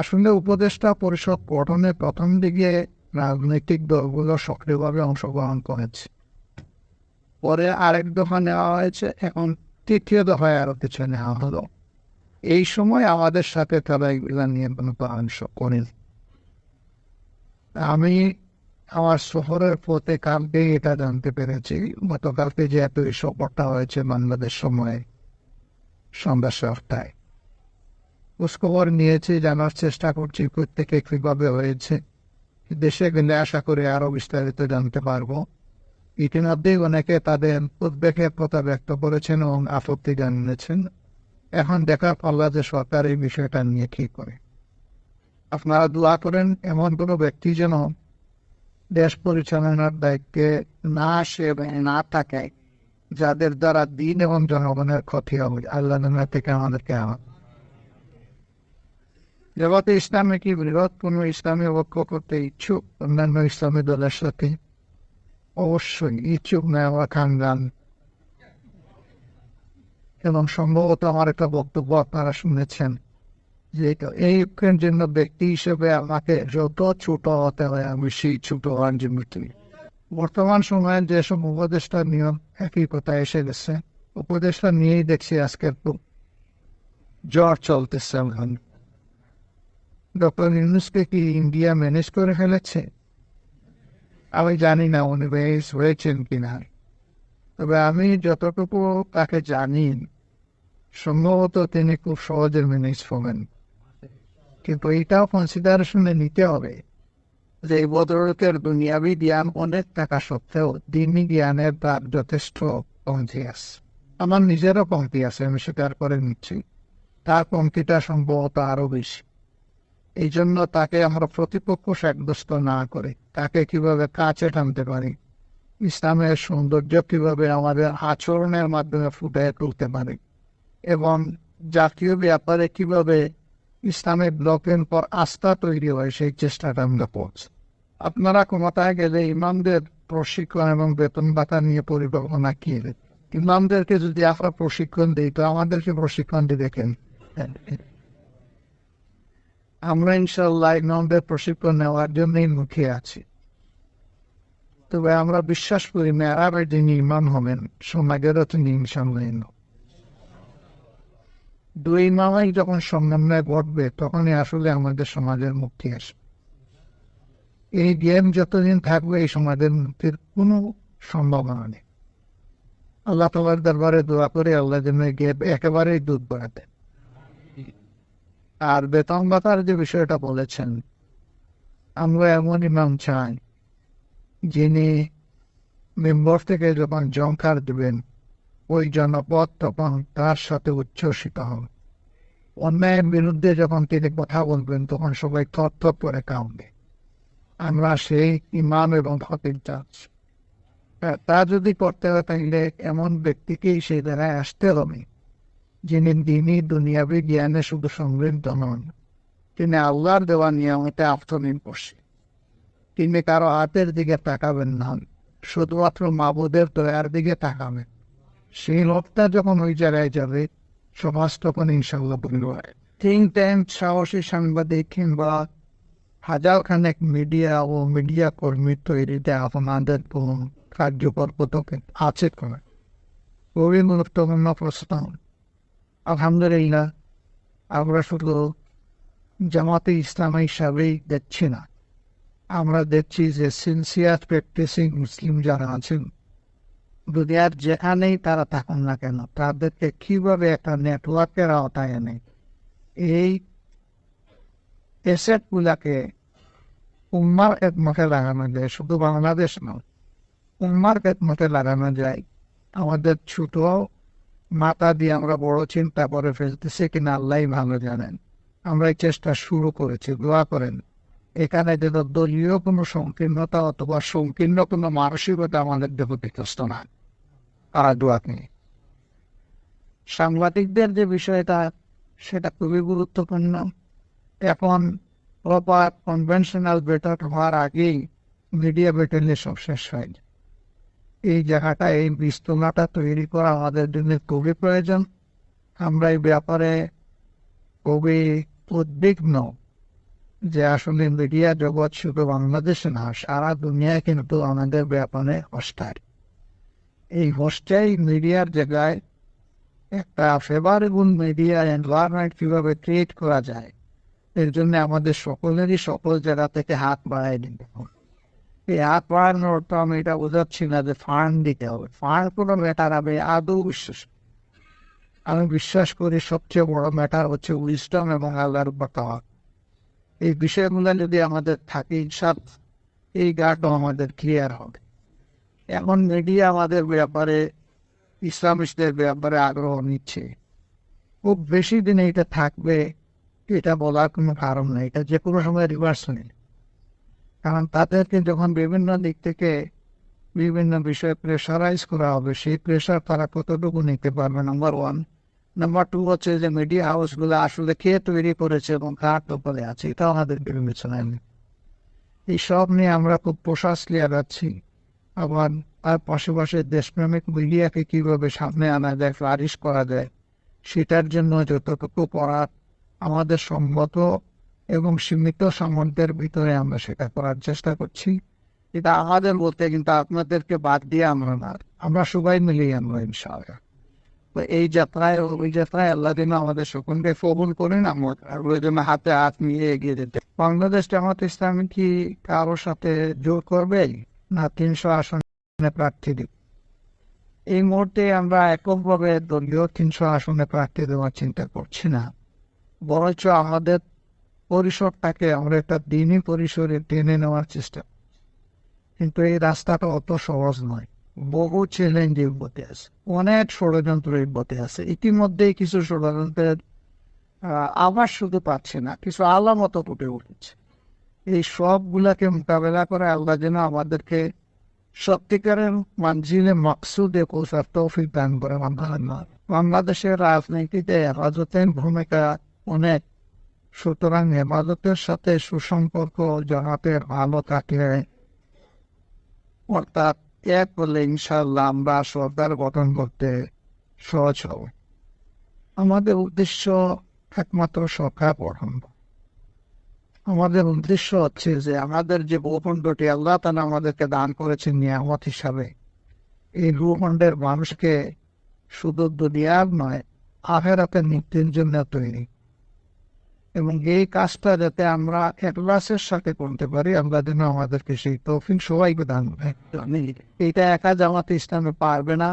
আসলে উপদেষ্টা পরিষদ গঠনের প্রথম দিকে রাজনৈতিক দলগুলো সক্রিয়ভাবে অংশগ্রহণ করেছে। পরে আরেক দফা নেওয়া হয়েছে, এখন তৃতীয় দফায় আরও কিছু নেওয়া হলো। এই সময় আমাদের সাথে তারা এগুলো নিয়ে কোনো পরামর্শ করেন। আমি আমার শহরের পথে কালকে এটা জানতে পেরেছি, গতকালকে যেহেতু এই সফরটা হয়েছে বাংলাদেশ সময়ে সন্ধ্যা সাতটায় খোঁজখবর নিয়েছি, জানার চেষ্টা করছি, প্রত্যেকে কীভাবে হয়েছে। দেশে গেলে আশা করি আরও বিস্তারিত জানতে পারব। ইতিমধ্যেই অনেকে তাদের উদ্বেগের কথা ব্যক্ত করেছেন এবং আপত্তি জানিয়েছেন। এখন দেখা পাল্লা যে সরকার এই বিষয়টা নিয়ে ঠিক করে। আপনারা দোয়া করেন, এমন কোনো ব্যক্তি যেন দেশ পরিচালনার দায়িত্বে না আসে না থাকে, যাদের দ্বারা দিন এবং জনগণের ক্ষতি হবে। আল্লাহ থেকে আমাদেরকে আমার জগতে ইসলামে কি বৃহৎপূর্ণ ইসলামী ঐক্য করতে ইচ্ছুক? অন্যান্য ইসলামী দলের সাথে অবশ্যই ইচ্ছুক নেওয়া খানগান এবং সম্ভবত আমার একটা বক্তব্য আপনারা শুনেছেন যে এই ঐক্যের জন্য ব্যক্তি হিসেবে আমাকে যত ছোট হতে হয় আমি সেই ছোট হওয়ার জন্য বর্তমান সময়ে যেসব উপদেষ্টা নিয়ম একই কথা এসে গেছে, উপদেষ্টা নিয়েই দেখছি আজকের খুব জ্বর চলতেছে এখন। ডক্টর ইউনুসকে কি ইন্ডিয়া ম্যানেজ করে ফেলেছে আমি জানি না উনি ম্যানেজ হয়েছেন কিনা তবে আমি যতটুকু তাকে জানি সম্ভবত তিনি খুব সহজে ম্যানেজ হবেন কিন্তু এইটাও কনসিডারেশনে নিতে হবে যে এই বদরকের দুনিয়াবি জ্ঞান অনেক টাকা সত্ত্বেও দিনই জ্ঞানের তার যথেষ্ট কমতি আছে আমার নিজেরও কমতি আছে আমি স্বীকার করে নিচ্ছি তার কমতিটা সম্ভবত আরও বেশি এই জন্য তাকে আমরা প্রতিপক্ষ সাব্যস্ত না করে, তাকে কীভাবে কাছে টানতে পারি? ইসলামের সৌন্দর্য কীভাবে আমাদের আচরণের মাধ্যমে ফুটে তুলতে পারি? এবং জাতীয় ব্যাপারে কীভাবে ইসলামের ব্লকের পর আস্থা তৈরি হয়, সেই চেষ্টাটা আমরা করছি। আপনারা ক্ষমতায় গেলে ইমামদের প্রশিক্ষণ এবং বেতন ভাতা নিয়ে পরিকল্পনা কি? ইমামদেরকে যদি আমরা প্রশিক্ষণ দিই, তো আমাদেরকে প্রশিক্ষণ দিয়ে দেখেন। আমরা ইনশাল্লাহ ইমামদের প্রশিক্ষণ নেওয়ার জন্যই মুখে আছি। তবে আমরা বিশ্বাস করি মেয়ারাবের যিনি ইমাম হবেন সমাজেরও তিনি ইনশাল্লাহ দুই ইমামাই যখন সমন্বয় ঘটবে, তখনই আসলে আমাদের সমাজের মুক্তি আসবে। এই গেম যতদিন থাকবে, এই সমাজের মুক্তির কোনো সম্ভাবনা নেই। আল্লাহ তোমার দরবারে দোয়া করে আল্লাহ যেন একেবারেই দুধ বাড়াতে আর বেতন ভাতার যে বিষয়টা বলেছেন, আমরা এমন ইমাম চাই যিনি মেম্বর থেকে যখন জঙ্কার দেবেন, ওই জনপদ তখন তার সাথে উচ্ছ্বসিত হন। অন্যায়ের বিরুদ্ধে যখন তিনি কথা বলবেন, তখন সবাই থর করে কাঁদবে আমরা সেই ইমাম এবং ফতির চাচ্ছি তা যদি করতে হয় তাহলে এমন ব্যক্তিকেই সেই দ্বারায় আসতে হবে। যিনি দিনই দুনিয়াবি জ্ঞানে শুধু সমৃদ্ধ নন, তিনি আল্লাহর দেওয়া নিয়মিত আত্মনির্ভরশীল তিনি কারও হাতের দিকে তাকাবেন না, শুধুমাত্র মাবুদের দয়ার দিকে তাকাবেন। সেই লোকটা যখন ওই জায়গায় যাবে, সমাজ তখন ইনশাল্লাহ বন্ধ হয়। থিঙ্ক ট্যাঙ্ক সাহসী সাংবাদিক কিংবা হাজার খানেক মিডিয়া ও মিডিয়া কর্মী তৈরিতে আপনাদের কার্যকর পদক্ষেপ আছে করে খুবই গুরুত্বপূর্ণ প্রশ্ন। আলহামদুলিল্লাহ আমরা শুধু জামাতে ইসলাম হিসাবেই দেখছি না। আমরা দেখছি যে সিনসিয়ার প্র্যাকটিসিং মুসলিম যারা আছেন, দুনিয়ার যেখানেই তারা থাকুন না কেন, তাদেরকে কীভাবে একটা নেটওয়ার্কের আওতায় এনে এই এসেটগুলাকে উম্মার একমতে লাগানো যায়, শুধু বাংলাদেশ নয়, উম্মার একমতে লাগানো যায়। আমাদের ছোট মাথা দিয়ে আমরা বড় চিন্তা করে ফেলতেছি কিনা আল্লাহ ভালো জানেন। আমরা এই চেষ্টা শুরু করেছি, দোয়া করেন। এখানে যেন দলীয় কোনো সংকীর্ণতা অথবা সংকীর্ণ কোনো মানসিকতা আমাদের বিধ্বস্ত না। আর দোয়া নেই সাংবাদিকদের যে বিষয়টা, সেটা খুবই গুরুত্বপূর্ণ। এখন প্রপার কনভেনশনাল বেটার হওয়ার আগেই মিডিয়া বেটেলে সব শেষ হয় এই জায়গাটা, এই বিস্তলাটা তৈরি করা আমাদের জন্য খুবই প্রয়োজন। আমরা এই ব্যাপারে খুবই উদ্বিগ্ন যে আসলে মিডিয়া জগৎ শুধু বাংলাদেশে না, সারা দুনিয়ায় কিন্তু আমাদের ব্যাপারে হস্টার এই হস্টাই মিডিয়ার জায়গায় একটা ফেভারেবল মিডিয়া এনভায়রনমেন্ট কীভাবে ক্রিয়েট করা যায়, এর জন্য আমাদের সকলেরই সকল জায়গা থেকে হাত বাড়াই দিতে হবে। অর্থ আমি এটা বোঝাচ্ছি না যে ফান্ড দিতে হবে। ফান্ড কোনো ম্যাটার আমি আদৌ বিশ্বাস। আমি বিশ্বাস করি সবচেয়ে বড় ম্যাটার হচ্ছে উইস্টম এবং আল্লাহর বাতাওয়া এই বিষয়গুলো যদি আমাদের থাকে ইনসাফ এই গাটও আমাদের ক্লিয়ার হবে। এখন মিডিয়া আমাদের ব্যাপারে, ইসলামিস্টদের ব্যাপারে আগ্রহ নিচ্ছে। খুব বেশি দিন এটা থাকবে, এটা বলার কোনো কারণ নেই। এটা যে কোনো সময় রিভার্স নেই কারণ তাদেরকে যখন বিভিন্ন দিক থেকে বিভিন্ন বিষয়ে প্রেশারাইজ করা হবে, সেই প্রেশার তারা কতটুকু নিতে পারবে? নাম্বার ওয়ান নাম্বার টু হচ্ছে যে মিডিয়া হাউসগুলো আসলে কে তৈরি করেছে এবং কার দখলে আছে, এটাও আমাদের বিবেচনায় নেই। এই সব নিয়ে আমরা খুব প্রশাসলি আগাচ্ছি। আবার তার পাশাপাশি দেশপ্রেমিক মিডিয়াকে কীভাবে সামনে আনা যায় ফ্লারিশ করা যায়, সেটার জন্য যতটুকু করার আমাদের সম্মত এবং সীমিত সামর্থ্যের ভিতরে আমরা সেটা করার চেষ্টা করছি। এটা আমাদের বলতে কিন্তু আপনাদেরকে বাদ দিয়ে আমরা না। আমরা সবাই মিলেই আমরা ইনশাআল্লাহ। তো এই যাত্রায় ওই যাত্রায় আল্লাহ দিন আমাদের সকলকে কবুল করেন আমরা আর ওই জন্য হাতে হাত নিয়ে এগিয়ে যেতে। বাংলাদেশ জামাত ইসলামী কি কারোর সাথে জোর করবে? না তিনশো আসনে প্রার্থী দিব? এই মুহূর্তে আমরা এককভাবে দলীয় তিনশো আসনে প্রার্থী দেওয়ার চিন্তা করছি না। বরঞ্চ আমাদের পরিসরটাকে আমরা একটা দিনই পরিসরে টেনে নেওয়ার চেষ্টা কিন্তু এই রাস্তাটা অত সহজ নয়। বহু চ্যালেঞ্জের মধ্যে আছে। অনেক ষড়যন্ত্রের মধ্যে আছে। ইতিমধ্যেই কিছু ষড়যন্ত্রের আবার শুধু পাচ্ছে না, কিছু আলামত ফুটে উঠেছে। এই সবগুলাকে মোকাবেলা করে আল্লাহ যেন আমাদেরকে সত্যিকারের মানজিলে মাকসুদে পৌঁছার তৌফিক দান করে। বাংলাদেশের রাজনীতিতে হেফাজতের ভূমিকা অনেক সুতরাং হেফাজতের সাথে সুসম্পর্ক জামাতের ভালো থাকলে অর্থাৎ এক বলে ইনশাল্লাহ আমরা সরকার গঠন করতে সহজ হব। আমাদের উদ্দেশ্য একমাত্র সরকার গঠন। আমাদের উদ্দেশ্য হচ্ছে যে আমাদের যে ভূখণ্ডটি আল্লাহ তালা আমাদেরকে দান করেছেন নিয়ামত হিসাবে, এই ভূখণ্ডের মানুষকে শুধু দুনিয়ার নয়, আখেরাতের মুক্তির জন্য তৈরি। এবং এই কাজটা যাতে আমরা একলাসের সাথে করতে পারি আমরা যেন আমাদেরকে সেই তৌফিক সবাইকে দান এটা একা জামাতে ইসলামে পারবে না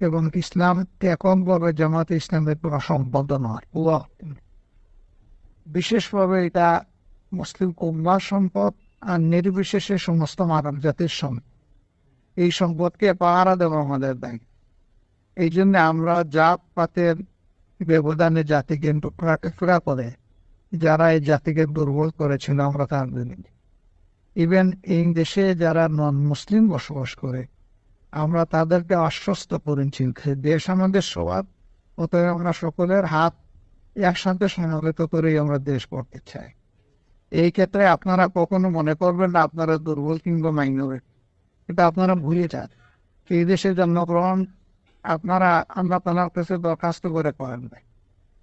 এবং ইসলাম এককভাবে জামাতে ইসলামের কোনো সম্পদ নয়। বিশেষভাবে এটা মুসলিম উম্মার সম্পদ আর নির্বিশেষে সমস্ত মানব জাতির সম্পদ। এই সম্পদকে পাহারা দেওয়া আমাদের দায়িত্ব। এই জন্য আমরা জাত পাতের ব্যবধানে জাতিকে টুকরা টুকরা করে যারা এই জাতিকে দুর্বল করেছিল, আমরা তার বিরুদ্ধে ইভেন এই দেশে যারা নন মুসলিম বসবাস করে, আমরা তাদেরকে আশ্বস্ত করেছি দেশ আমাদের সবার, অতএব আমরা সকলের হাত একসাথে সমবেত করেই আমরা দেশ করতে চাই। এই ক্ষেত্রে আপনারা কখনো মনে করবেন না, আপনারা দুর্বল কিংবা মাইনরিটি এটা আপনারা ভুলে যান। এই দেশে জন্মগ্রহণ আপনারা আমরা তার কাছে দরখাস্ত করে করেন নাই।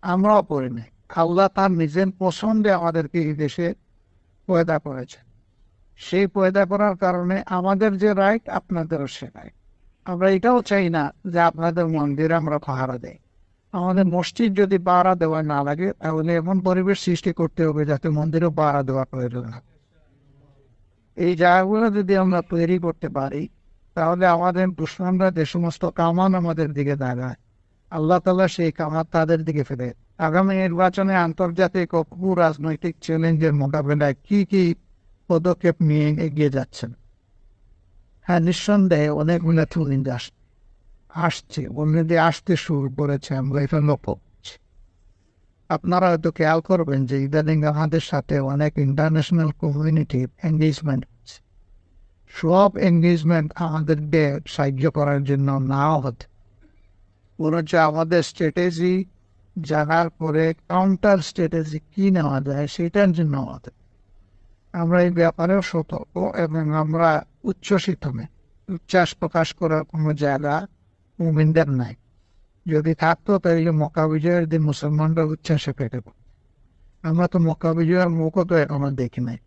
আমরাও করি নাই। আল্লাহ তার নিজের পছন্দে আমাদেরকে এই দেশে পয়দা করেছে সেই পয়দা করার কারণে আমাদের যে রাইট আপনাদেরও সে রাইট আমরা এটাও চাই না যে আপনাদের মন্দিরে আমরা পাহারা দেই। আমাদের মসজিদ যদি পাহারা দেওয়া না লাগে, তাহলে এমন পরিবেশ সৃষ্টি করতে হবে যাতে মন্দিরেও পাহারা দেওয়া প্রয়োজন না। এই জায়গাগুলো যদি আমরা তৈরি করতে পারি, তাহলে আমাদের দুশ্মনরা যে সমস্ত কামান আমাদের দিকে দাঁড়ায়। আল্লাহ তালা সেই কামান তাদের দিকে ফেলে আগামী নির্বাচনে আন্তর্জাতিক ও রাজনৈতিক চ্যালেঞ্জের মোকাবেলায় কি কি পদক্ষেপ নিয়ে এগিয়ে যাচ্ছেন? হ্যাঁ নিঃসন্দেহে অনেকগুলো চ্যালেঞ্জ আস, আসছে। অলরেডি আসতে শুরু করেছে আমরা এটা লক্ষ্য করছি আপনারা হয়তো খেয়াল করবেন যে ইদানিং আমাদের সাথে অনেক ইন্টারন্যাশনাল কমিউনিটি এঙ্গেজমেন্ট হচ্ছে। সব এঙ্গেজমেন্ট আমাদেরকে সাহায্য করার জন্য নাও হতে। বরঞ্চ আমাদের স্ট্র্যাটেজি জানার পরে কাউন্টার স্ট্র্যাটেজি কি নেওয়া যায় সেটার জন্য আমাদের। আমরা এই ব্যাপারেও সতর্ক এবং আমরা উচ্ছ্বসিত নই উচ্ছ্বাস প্রকাশ করার কোনো জায়গা মুমিনদের নাই। যদি থাকতো তাহলে মক্কা বিজয়ের দিন মুসলমানরা উচ্ছ্বাসে পড়ত। আমরা তো মক্কা বিজয়ের মুখও তো এখনও দেখি নাই।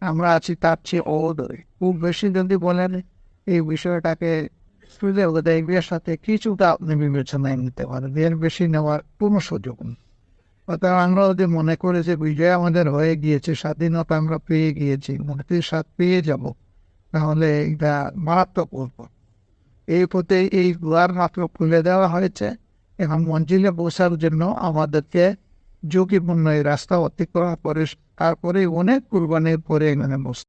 আমরা আছি তার চেয়ে ওদরে খুব বেশি যদি বলেন এই বিষয়টাকে সাথে কিছুটা আপনি বিবেচনায় নিতে পারেন এর বেশি নেওয়ার কোনো সুযোগ নেই আমরা যদি মনে করে যে বিজয় আমাদের হয়ে গিয়েছে স্বাধীনতা আমরা পেয়ে গিয়েছি মুক্তির স্বাদ পেয়ে যাব তাহলে এটা মারাত্মক উল্প এই পথে এই দুয়ার মাত্র খুলে দেওয়া হয়েছে এখন মঞ্জিলে বসার জন্য আমাদেরকে ঝুঁকিপূর্ণ এই রাস্তা অতিক্রম করে তারপরে অনেক কুরবানির পরে এখানে বসতে